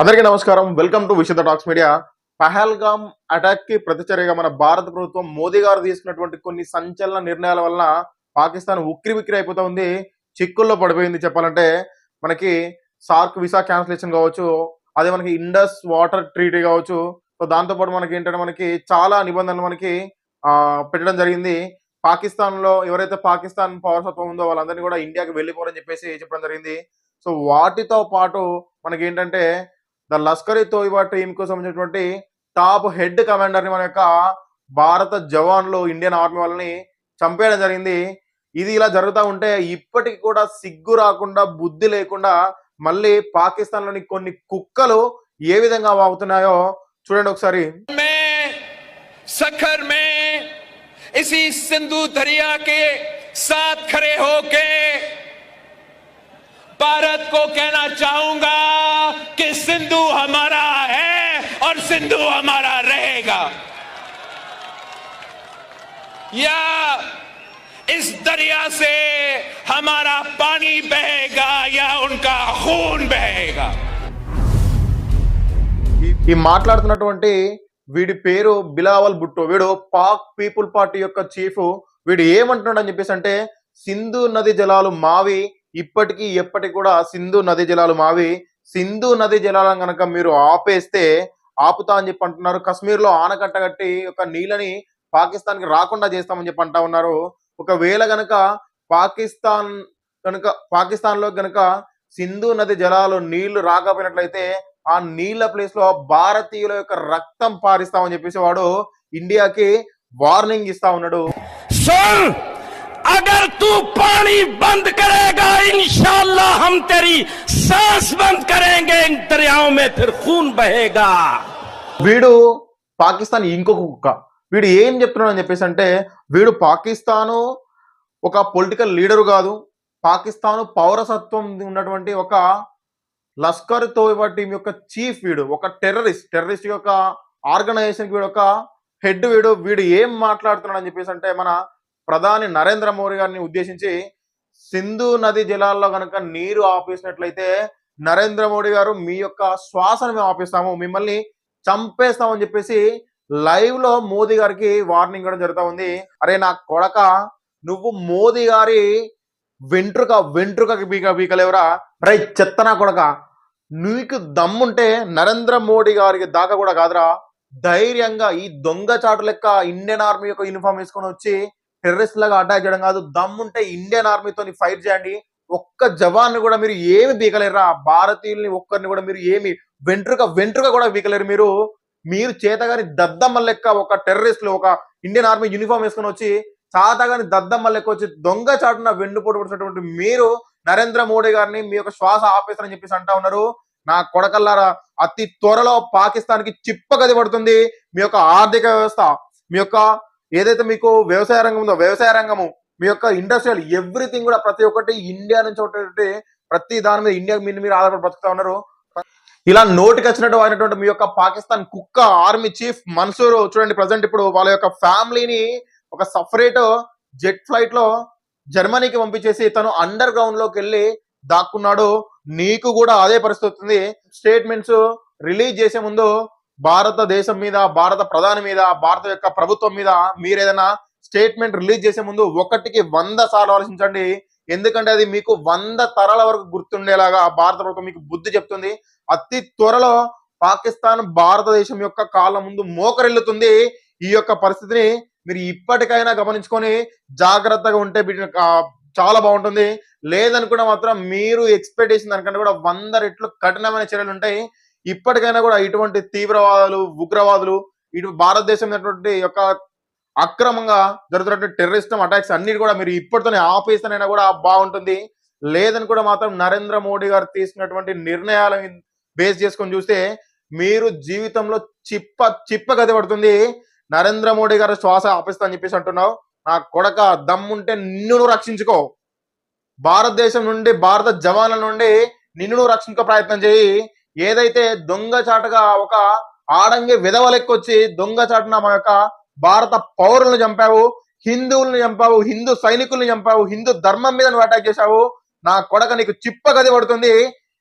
అందరికీ నమస్కారం. Welcome to విషద టాక్స్ మీడియా. పహల్గామ్ అటాక్కి ప్రతిచర్యగా మన భారత ప్రభుత్వం మోదీ గారు తీసుకున్నటువంటి కొన్ని సంచలన నిర్ణయాల వలన పాకిస్తాన్ ఉక్కిరి బిక్కిరి అయిపోతా ఉంది. చిక్కుల్లో పడిపోయింది చెప్పాలంటే. మనకి సార్క్ వీసా క్యాన్సిలేషన్ కావచ్చు అదే మనకి ఇండస్ వాటర్ ట్రీటీ కావచ్చు. సో దాంతో పాటు మనకి ఏంటంటే మనకి చాలా నిబంధనలు మనకి పెట్టడం జరిగింది. పాకిస్తాన్లో ఎవరైతే పాకిస్తాన్ పౌరసత్వం ఉందో వాళ్ళందరినీ కూడా ఇండియాకి వెళ్ళిపోరని చెప్పేసి చెప్పడం జరిగింది. సో వాటితో పాటు మనకి ఏంటంటే ద లస్కర్ తోయిబా టీంకు సంబంధించినటువంటి టాప్ హెడ్ కమాండర్ని మన యొక్క భారత జవాన్లు ఇండియన్ ఆర్మీ వాళ్ళని చంపేయడం జరిగింది. ఇది ఇలా జరుగుతూ ఉంటే ఇప్పటికి కూడా సిగ్గు రాకుండా బుద్ధి లేకుండా మళ్ళీ పాకిస్తాన్లోని కొన్ని కుక్కలు ఏ విధంగా వాగుతున్నాయో చూడండి ఒకసారి. సఖర్ మే ఇసి సింధు దరియా కే సాత్ ఖరే హోకే. को कहना चाहूंगा कि सिंधु हमारा है और सिंधु हमारा रहेगा या इस दरिया से हमारा पानी बहेगा या उनका खून बहेगा ఈ- ఈ మాట్లాడుతున్నటువంటి వీడి పేరు బిలావల్ భుట్టో వీడు పాక్ పీపుల్ పార్టీ యొక్క చీఫ్ వీడు ఏమంటున్నాడు అని చెప్పేసి అంటే సింధు నది జలాలు మావి ఇప్పటికీ ఎప్పటికి కూడా సింధు నది జలాలు మావి. సింధు నది జలాలను కనుక మీరు ఆపేస్తే ఆపుతా అని చెప్పి అంటున్నారు. కశ్మీర్లో ఆనకట్ట కట్టి ఒక నీళ్ళని పాకిస్తాన్కి రాకుండా చేస్తామని చెప్పి అంటా ఉన్నారు. ఒకవేళ గనక పాకిస్తాన్ కనుక పాకిస్తాన్లో గనక సింధు నది జలాలు నీళ్ళు రాకపోయినట్లయితే ఆ నీళ్ళ ప్లేస్లో భారతీయుల యొక్క రక్తం పారిస్తామని చెప్పేసి వాడు ఇండియాకి వార్నింగ్ ఇస్తా ఉన్నాడు. अगर तू पानी बंद करेगा इंशाल्लाह हम तेरी सांस बंद करेंगे इन दरियाओं में फिर खून बहेगा వీడు పాకిస్తాన్ ఇంకొక కుక్క వీడు ఏం చెప్తున్నాడు అని చెప్పేసి అంటే వీడు పాకిస్తాను ఒక పొలిటికల్ లీడరు కాదు పాకిస్తాను పౌరసత్వం ఉన్నటువంటి ఒక లష్కర్ తోయిబా టీం యొక్క చీఫ్ వీడు ఒక టెర్రరిస్ట్ టెర్రరిస్ట్ యొక్క ఆర్గనైజేషన్ వీడు ఒక హెడ్ వీడు వీడు ఏం మాట్లాడుతున్నాడు అని చెప్పేసి అంటే మన ప్రధాని నరేంద్ర మోడీ గారిని ఉద్దేశించి సింధు నది జలాల్లో కనుక నీరు ఆపేసినట్లయితే నరేంద్ర మోడీ గారు మీ యొక్క శ్వాసను మేము ఆపేస్తాము మిమ్మల్ని చంపేస్తామని చెప్పేసి లైవ్లో మోదీ గారికి వార్నింగ్ ఇవ్వడం జరుగుతూ ఉంది. అరే నా కొడక నువ్వు మోదీ గారి వెంట్రుక వెంట్రుకకి బీక బీకలేవరా? రే చెత్త నా కొడక నీకు దమ్ముంటే నరేంద్ర మోడీ గారికి దాకా కూడా కాదురా. ధైర్యంగా ఈ దొంగ చాటు లెక్క ఇండియన్ ఆర్మీ యొక్క యూనిఫామ్ వేసుకొని వచ్చి టెర్రరిస్ట్ లాగా అటాక్ చేయడం కాదు దమ్ముంటే ఇండియన్ ఆర్మీతో ఫైట్ చేయండి. ఒక్క జవాన్ కూడా మీరు ఏమి బీకలేరా భారతీయుల్ని ఒక్కరిని కూడా మీరు ఏమి వెంట్రుక వెంట్రుక కూడా బీకలేరు మీరు. మీరు చేతగాని దద్దమ్మ లెక్క ఒక టెర్రరిస్ట్లు ఒక ఇండియన్ ఆర్మీ యూనిఫామ్ వేసుకొని వచ్చి చాతగాని దద్దమ్మ లెక్క వచ్చి దొంగ చాటున వెన్ను పొడిపడుతున్నటువంటి మీరు నరేంద్ర మోడీ గారిని మీ యొక్క శ్వాస ఆపేస్తారని చెప్పేసి అంటా ఉన్నారు. నా కొడకల్లారా అతి త్వరలో పాకిస్తాన్కి చిప్పగది పడుతుంది. మీ యొక్క ఆర్థిక వ్యవస్థ మీ యొక్క ఏదైతే మీకు వ్యవసాయ రంగం ఉందో వ్యవసాయ రంగము మీ యొక్క ఇండస్ట్రియల్ ఎవ్రీథింగ్ కూడా ప్రతి ఒక్కటి ఇండియా నుంచి ఒకటి ప్రతి దాని మీద ఇండియా మీద మీరు ఆధారపడి బతుకుతా ఉన్నారు. ఇలా నోటికి వచ్చినట్టు అయినటువంటి మీ యొక్క పాకిస్తాన్ కుక్క ఆర్మీ చీఫ్ మన్సూర్ చూడండి ప్రజెంట్ ఇప్పుడు వాళ్ళ యొక్క ఫ్యామిలీని ఒక సపరేట్ జెట్ ఫ్లైట్లో జర్మనీకి పంపించేసి తను అండర్ గ్రౌండ్లోకి వెళ్ళి దాక్కున్నాడు. నీకు కూడా అదే పరిస్థితి వస్తుంది. స్టేట్మెంట్స్ రిలీజ్ చేసే ముందు భారతదేశం మీద భారత ప్రధాని మీద భారత యొక్క ప్రభుత్వం మీద మీరు ఏదైనా స్టేట్మెంట్ రిలీజ్ చేసే ముందు ఒకటికి వంద సార్లు ఆలోచించండి. ఎందుకంటే అది మీకు వంద తరాల వరకు గుర్తుండేలాగా భారత ప్రభుత్వం మీకు బుద్ధి చెప్తుంది. అతి త్వరలో పాకిస్తాన్ భారతదేశం యొక్క కాళ్ళ ముందు మోకరిల్లుతుంది. ఈ యొక్క పరిస్థితిని మీరు ఇప్పటికైనా గమనించుకొని జాగ్రత్తగా ఉంటే చాలా బాగుంటుంది. లేదనుకున్న మాత్రం మీరు ఎక్స్పెక్ట్ చేసిన దానికంటే కూడా వంద రెట్లు కఠినమైన చర్యలు ఉంటాయి. ఇప్పటికైనా కూడా ఇటువంటి తీవ్రవాదులు ఉగ్రవాదులు ఇటు భారతదేశం యొక్క అక్రమంగా జరుగుతున్నటువంటి టెర్రరిస్టం అటాక్స్ అన్నిటి కూడా మీరు ఇప్పటితోనే ఆపేస్తేనైనా కూడా బాగుంటుంది. లేదని కూడా మాత్రం నరేంద్ర మోడీ గారు తీసుకున్నటువంటి నిర్ణయాలను బేస్ చేసుకొని చూస్తే మీరు జీవితంలో చిప్ప చిప్ప గది పడుతుంది. నరేంద్ర మోడీ గారు శ్వాస ఆపిస్తా అని చెప్పేసి అంటున్నావు. నా కొడక దమ్ముంటే నిన్ను నువ్వు రక్షించుకో. భారతదేశం నుండి భారత జవాన్ల నుండి నిన్ను నువ్వు రక్షించుకో ప్రయత్నం చేయి. ఏదైతే దొంగచాటుగా ఒక ఆడంగి విధవలెక్కొచ్చి దొంగ చాటున మా యొక్క భారత పౌరులను చంపావు హిందువులను చంపావు హిందూ సైనికులను చంపావు హిందూ ధర్మం మీద నువ్వు అటాక్ చేశావు నా కొడక నీకు చిప్ప గది పడుతుంది.